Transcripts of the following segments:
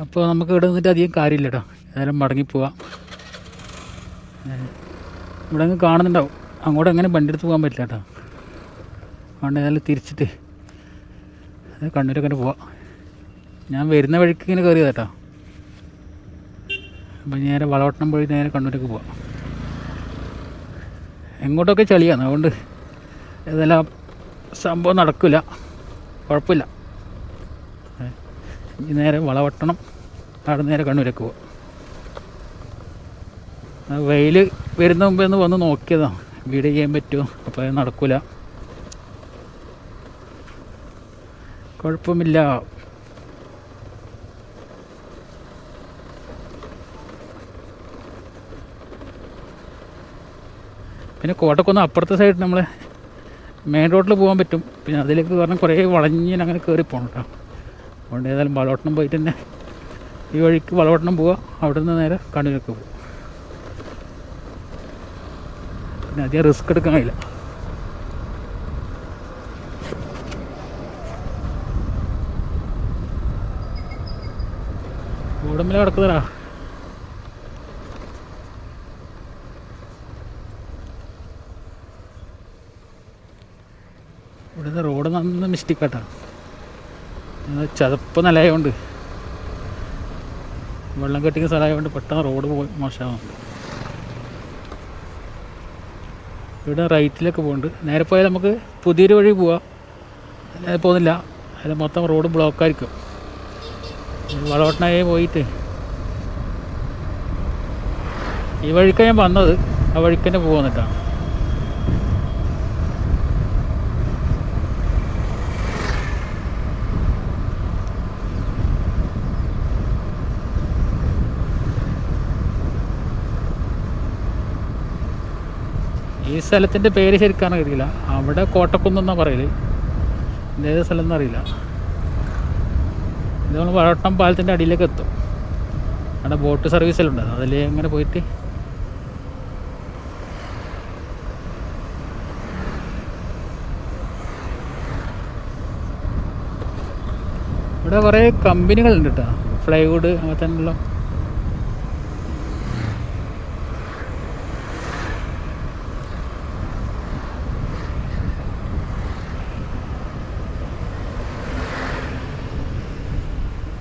അപ്പോൾ നമുക്ക് ഇവിടെ നിന്നിട്ട് അധികം കാര്യമില്ല കേട്ടോ ഏതായാലും മടങ്ങിപ്പോവാം ഇവിടെ അങ്ങ് കാണുന്നുണ്ടാവും. അങ്ങോട്ട് എങ്ങനെ വണ്ടി എടുത്ത് പോകാൻ പറ്റില്ല കേട്ടോ അതുകൊണ്ട് ഏതായാലും തിരിച്ചിട്ട് കണ്ണൂരൊക്കെ തന്നെ പോവാം. ഞാൻ വരുന്ന വഴിക്ക് ഇങ്ങനെ കയറിയതാ കേട്ടോ അപ്പം നേരെ വളവട്ടണം പോയി നേരെ കണ്ണൂരൊക്കെ പോവാം. എങ്ങോട്ടൊക്കെ ചളിയാണ്. അതുകൊണ്ട് ഏതെല്ലാം സംഭവം നടക്കില്ല. കുഴപ്പമില്ല. നേരെ വളവട്ടണം. അവിടെ നേരെ കണ്ണൂരൊക്കെ പോകും വെയിൽ വരുന്ന മുമ്പേ ഒന്ന് വന്ന് നോക്കിയതാണ് വീട് ചെയ്യാൻ പറ്റുമോ? അപ്പോൾ അത് നടക്കില്ല കുഴപ്പമില്ല. പിന്നെ കോട്ടക്കുന്ന് അപ്പുറത്തെ സൈഡ് നമ്മൾ മെയിൻ റോഡിൽ പോകാൻ പറ്റും. പിന്നെ അതിലേക്ക് കാരണം കുറേ വളഞ്ഞ് അങ്ങനെ കയറി പോകണം കേട്ടോ അതുകൊണ്ട് ഏതായാലും വളവട്ടണം പോയിട്ട് തന്നെ ഈ വഴിക്ക് വളവട്ടണം പോവുക. അവിടെ നിന്ന് നേരെ കണ്ണിനൊക്കെ പോകും പിന്നെ അധികം റിസ്ക് എടുക്കാൻ കഴിയില്ല. ഉടമ്പിൽ കിടക്കുന്നതാ ഇവിടുത്തെ റോഡ് നന്ന മിസ്റ്റേക്കാട്ടാ ചതപ്പ് നിലയായതുകൊണ്ട് വെള്ളം കെട്ടിക്കുന്ന സ്ഥലമായതുകൊണ്ട് പെട്ടെന്ന് റോഡ് മോശമാകുന്നുണ്ട് ഇവിടെ റൈറ്റിലൊക്കെ പോകുന്നുണ്ട് നേരെ പോയാൽ നമുക്ക് പുതിയൊരു വഴി പോവാം. പോകുന്നില്ല. അതിൽ മൊത്തം റോഡ് ബ്ലോക്കായിരിക്കും. വളവട്ടനായി പോയിട്ട്. ഈ വഴിക്കാണ് ഞാൻ വന്നത്. ആ വഴിക്ക് തന്നെ പോകുന്നിട്ടാണ് ഈ സ്ഥലത്തിന്റെ പേര് ശരിക്കാണ് അറിയില്ല. അവിടെ കോട്ടക്കുന്നെന്നാണ് പറയൽ. ഇതേത് സ്ഥലം എന്നറിയില്ല ഇത് നമ്മൾ വളവട്ടം പാലത്തിന്റെ അടിയിലേക്ക് എത്തും. അവിടെ ബോട്ട് സർവീസ് എല്ലാം ഉണ്ട്. അതിൽ അങ്ങനെ പോയിട്ട്? ഇവിടെ കുറേ കമ്പനികളുണ്ട് കേട്ടോ. ഫ്ലൈവുഡ് അങ്ങനെ ഉള്ള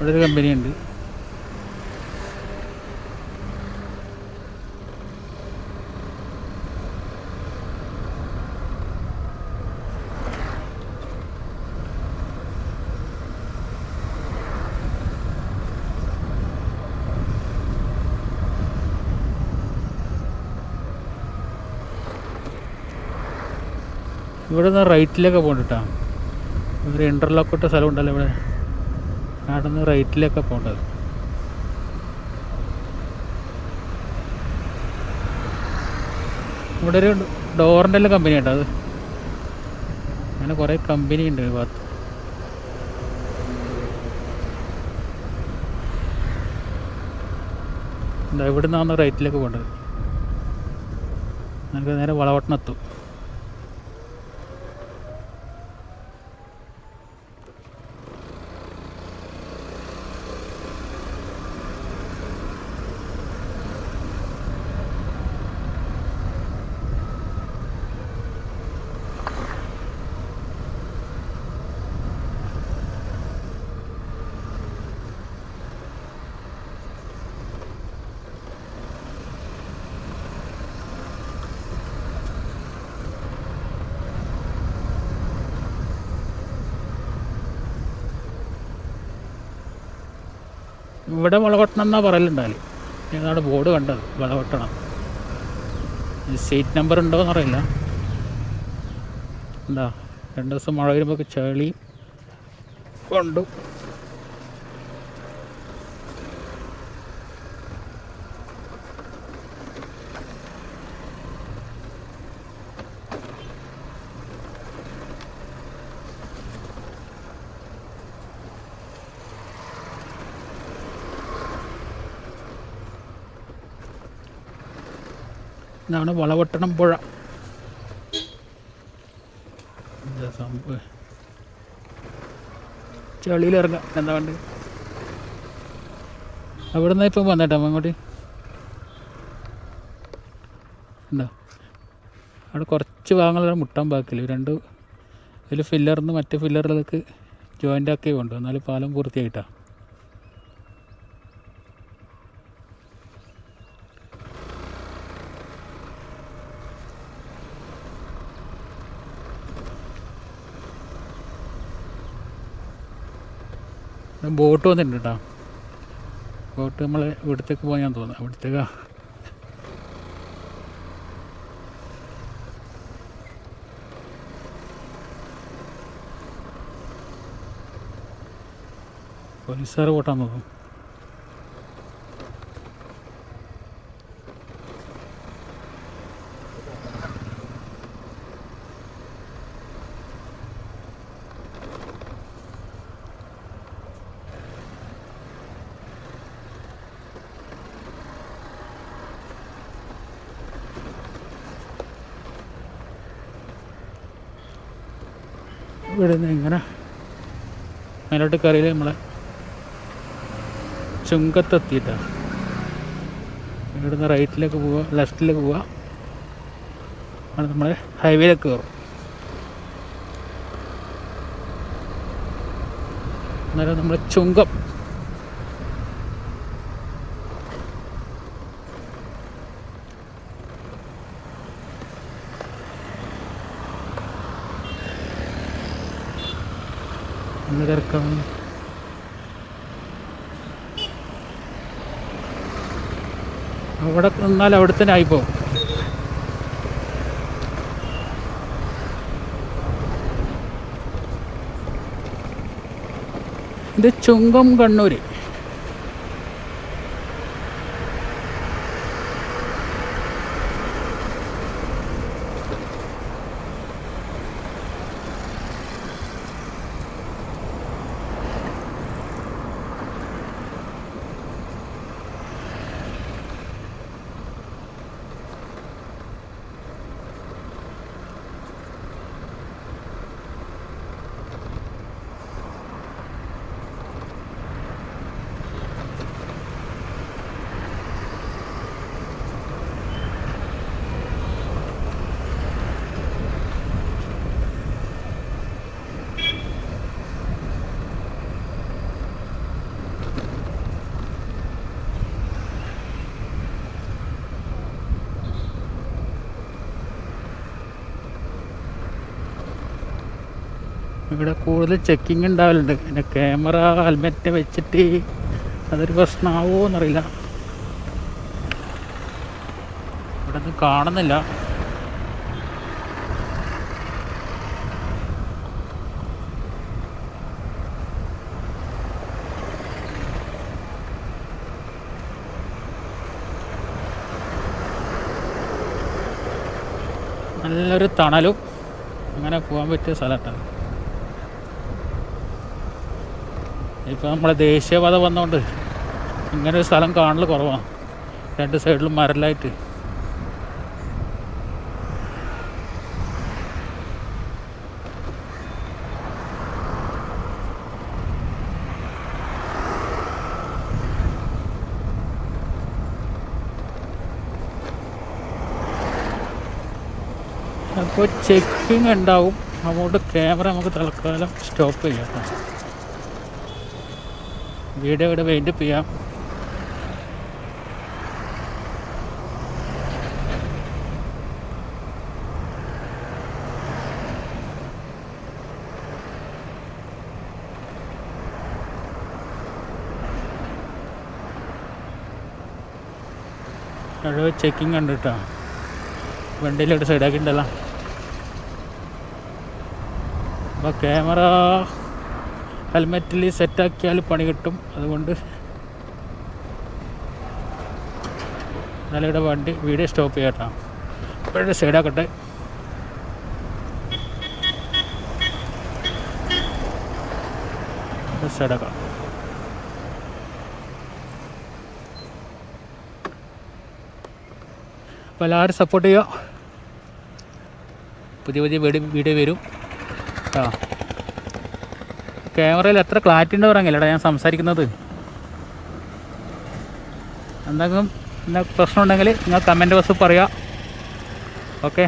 ഇവിടെ ഒരു കമ്പനി ഉണ്ട് ഇവിടെ നിന്ന് റൈറ്റിലൊക്കെ പോകണ്ടിട്ടാ. ഒരു ഇന്റർലോക്ക് ഇട്ട സ്ഥലം ഉണ്ടല്ലോ ഇവിടെ. അവിടെ റൈറ്റിലൊക്കെ പോകേണ്ടത് ഇവിടെ ഒരു ഡോറിന്റെ എല്ലാം കമ്പനി ഉണ്ടോ അത്. അങ്ങനെ കുറേ കമ്പനി ഉണ്ട് ഭാഗത്ത്. ഇവിടെ നിന്നാണ് റൈറ്റിലേക്ക് പോകേണ്ടത് നമുക്ക് നേരെ വളവട്ടണം ഇവിടെ മുളകൊട്ടണം എന്നാ പറയലുണ്ടാൽ. ഏതാണ് ബോർഡ് കണ്ടത്? മുളകൊട്ടണം സീറ്റ് നമ്പർ ഉണ്ടോ എന്നറിയില്ല എന്താ രണ്ട് ദിവസം മഴ വരുമ്പോൾ ചേളി കൊണ്ടു. ഇതാണ് വളവട്ടണം പുഴ. സംഭവം? ചളിയിലിറങ്ങാം എന്താ വേണ്ടത് അവിടെ നിന്ന് ഇപ്പം വന്നേട്ടാ അങ്ങോട്ട് എന്താ? അവിടെ കുറച്ച് ഭാഗങ്ങൾ മുട്ടാൻ ബാക്കില്ല രണ്ട് ഇതിൽ നിന്ന് മറ്റേ ഫില്ലറിലേക്ക് ജോയിന്റ് ആക്കി കൊണ്ടു എന്നാലും പാലം പൂർത്തിയായിട്ടാ. ബോട്ട് വന്നിട്ടുണ്ട്? കേട്ടോ ബോട്ട് നമ്മൾ ഇവിടത്തേക്ക് പോയാൻ തോന്നുന്നു. ഇവിടത്തേക്ക്. പോലീസുകാർ ബോട്ടാന്ന് തോന്നുന്നു. ഇവിടെ നിന്ന് ഇങ്ങനെ. മേലോട്ട് കയറിയില്ല നമ്മളെ? ചുങ്കത്തെത്തിയിട്ടാണ് ഇവിടുന്ന് റൈറ്റിലേക്ക് പോവുക ലെഫ്റ്റിലേക്ക് പോവുക ആണ് നമ്മളെ ഹൈവേയിലേക്ക് കയറും. അന്നേരം നമ്മൾ ചുങ്കം ഒന്ന് കിടക്കാം അവിടെ നിന്നാൽ അവിടെ തന്നെ ആയിപ്പോ ഇത് ചുങ്കം കണ്ണൂര്. ഇവിടെ കൂടുതൽ ചെക്കിങ് ഉണ്ടാവലുണ്ട്. പിന്നെ ക്യാമറ ഹെൽമെറ്റ് വെച്ചിട്ട് അതൊരു പ്രശ്നമാവോ എന്നറിയില്ല ഇവിടെ ഒന്നും കാണുന്നില്ല. നല്ലൊരു തണലും. അങ്ങനെ പോകാൻ പറ്റിയ സ്ഥലത്താണ് ഇപ്പോൾ നമ്മളെ ദേശീയപാത വന്നുകൊണ്ട് ഇങ്ങനെ ഒരു സ്ഥലം കാണൽ കുറവാണ് രണ്ട് സൈഡിലും മരലായിട്ട് അപ്പോൾ ചെക്കിങ് ഉണ്ടാവും. അതുകൊണ്ട് ക്യാമറ നമുക്ക് തൽക്കാലം സ്റ്റോപ്പ് ചെയ്യാം വീഡിയോ ഇവിടെ വെയിറ്റപ്പ് ചെയ്യാം. അവിടെ ചെക്കിങ് ഉണ്ട് കേട്ടോ വണ്ടിയിലോട്ട് സൈഡാക്കിയിട്ടുണ്ടല്ലോ അപ്പോൾ ക്യാമറ ഹെൽമെറ്റിൽ സെറ്റാക്കിയാൽ പണി കിട്ടും. അതുകൊണ്ട് എന്നാലും ഇവിടെ വണ്ടി വീഡിയോ സ്റ്റോപ്പ് ചെയ്യട്ടോ ഇവിടെ സൈഡാക്കട്ടെ സൈഡാക്കാം അപ്പോൾ എല്ലാവരും സപ്പോർട്ട് ചെയ്യുക. പുതിയ പുതിയ വീഡിയോ വരും. ആ. ക്യാമറയിൽ എത്ര ക്ലാരിറ്റി ഉണ്ട് പറഞ്ഞില്ലടാ ഞാൻ സംസാരിക്കുന്നത്. എന്തെങ്കിലും എന്താ പ്രശ്നം ഉണ്ടെങ്കിൽ നിങ്ങൾ കമന്റ് ബോക്സിൽ പറയുക ഓക്കെ